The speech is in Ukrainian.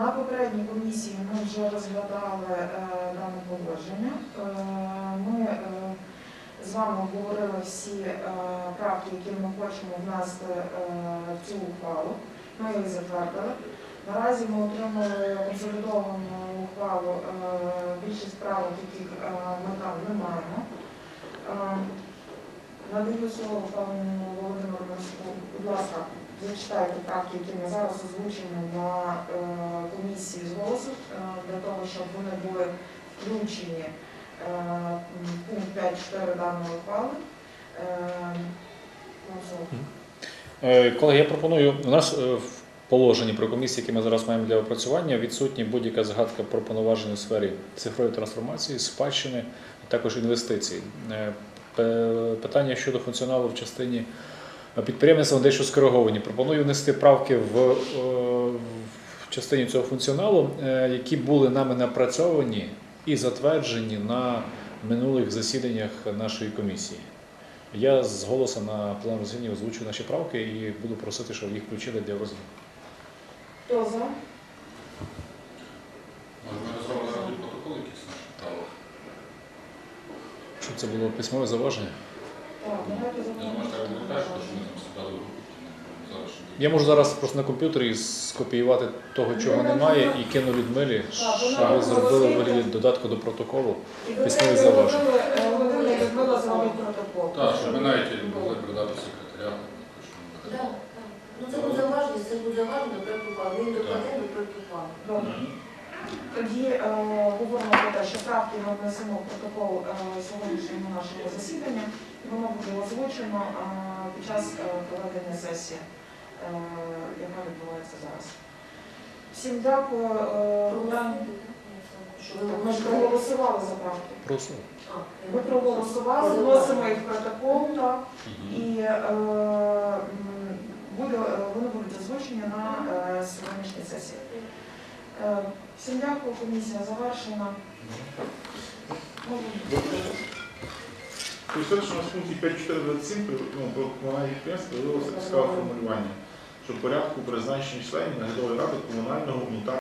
На попередній комісії ми вже розглядали е, дане положення. Е, Ми е, з вами обговорили всі правки, які ми хочемо внести в цю ухвалу. Ми їх затвердили. Наразі ми отримали консолідовану ухвалу більшість правок, яких ми там не маємо. Надаю слово пану Володимиру Морську. Будь ласка, зачитайте правки, які ми зараз озвучимо на е, комісії з голосу, е, для того, щоб вони були включені е, пункт 5.4 даної ухвали. Е. Е, Колеги, я пропоную, у нас е, в положенні про комісії, які ми зараз маємо для опрацювання, відсутні будь-яка згадка про повноваження у сфері цифрової трансформації, спадщини, а також інвестицій. Е, Питання щодо функціоналу в частині підприємництва дещо скориговані. Пропоную внести правки в, е, частині цього функціоналу, е, які були нами напрацьовані і затверджені на минулих засіданнях нашої комісії. Я з голосу на пленарному засіданні озвучу наші правки і буду просити, щоб їх включили для розгляду. Хто за? Може, ми розробимо зараз протокол якийсь наших правок? Щоб це було письмове зауваження. Я що що можу зараз просто на комп'ютері скопіювати того, чого немає, і кину Людмилі, щоб ви зробили в вигляді додатку до протоколу. Письмові зауваження. е, протокол. Так, щоб ми навіть могли передати секретаріату. Ну це буде заважність, це буде заважно до плану. Він докладе до. Тоді е, говоримо про те, що правки ми внесемо в протокол е, сьогоднішнього нашого засідання, і воно буде озвучено е, під час е, проведення сесії, е, яка відбувається зараз. Всім дякую. Е, Що Ми ж проголосували за правки. Прошу. Ми проголосували, вносимо їх в протокол, так, і е, м, буде, е, вони будуть озвучені на е, сьогоднішній сесії. Е, Всім дякую, комісія завершена. У в пункті 5.4.27 при- ну, про комунальні підприємства з'явилося цікаве формулювання, що в порядку призначення членів наглядової ради комунального унітарного